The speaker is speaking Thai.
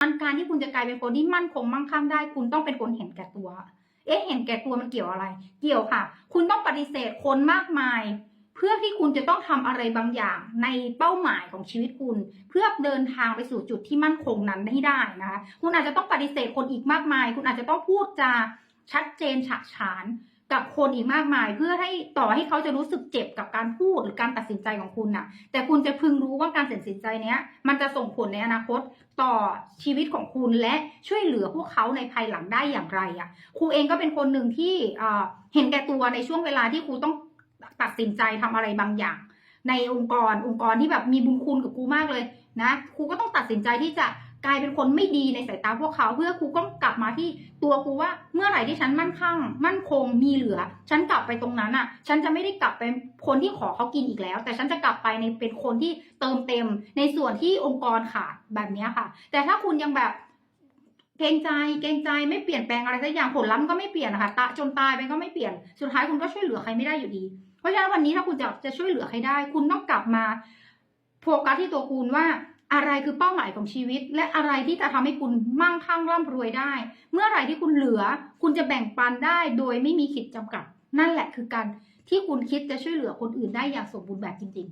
การการที่คุณจะกลายเป็นคนที่มั่นคงมั่งคั่งได้ คุณต้องเป็นคนเห็นแก่ตัว เอ๊ะเห็นแก่ตัวมันเกี่ยวอะไร เกี่ยวค่ะ คุณต้องปฏิเสธคนมากมาย เพื่อที่คุณจะต้องทำอะไรบางอย่างในเป้าหมายของชีวิตคุณ เพื่อเดินทางไปสู่จุดที่มั่นคงนั้นให้ได้นะคะคุณอาจจะต้องปฏิเสธคนอีกมากมาย คุณอาจจะต้องพูดจาชัดเจนฉะฉาน กับคนอีกมากมาย เพื่อให้ต่อให้เขาจะรู้สึกเจ็บกับการพูดหรือการตัดสินใจของคุณน่ะ แต่คุณจะพึงรู้ว่าการตัดสินใจเนี้ย มันจะส่งผลในอนาคตต่อชีวิตของคุณและช่วยเหลือพวกเขาในภายหลังได้อย่างไรอะครูเองก็เป็นคนหนึ่งที่เอ่อเห็นแก่ตัวในช่วงเวลาที่ครูต้องตัดสินใจทำอะไรบางอย่าง ในองค์กรองค์กรที่แบบมีบุญคุณกับครูมากเลยนะครูก็ต้องตัดสินใจที่จะ กลายเป็นคนไม่ดีในสายตาพวกเขา เพื่อครูก็กลับมาที่ตัวครูว่าเมื่อไหร่ที่ฉันมั่นคงมั่นคงมีเหลือ ฉันกลับไปตรงนั้นอะ ฉันจะไม่ได้กลับเป็นคนที่ขอเขากินอีกแล้ว แต่ฉันจะกลับไปในเป็นคนที่เติมเต็มในส่วนที่องค์กรขาดแบบนี้ค่ะ แต่ถ้าคุณยังแบบเกรงใจเกรงใจไม่เปลี่ยนแปลงอะไรสักอย่างผลลัพธ์มันก็ไม่เปลี่ยนนะคะตะจนตายไปก็ไม่เปลี่ยนสุดท้ายคุณก็ช่วยเหลือใครไม่ได้อยู่ดี เพราะฉะนั้นวันนี้ถ้าคุณจะจะช่วยเหลือใครได้ คุณต้องกลับมาโฟกัสที่ตัวคุณว่า อะไรคือเป้าหมายของชีวิต และอะไรที่จะทำให้คุณมั่งคั่งร่ำรวยได้ เมื่อไหร่ที่คุณเหลือ คุณจะแบ่งปันได้โดยไม่มีขีดจำกัด นั่นแหละคือการที่คุณคิดจะช่วยเหลือคนอื่นได้อย่างสมบูรณ์แบบจริง ๆ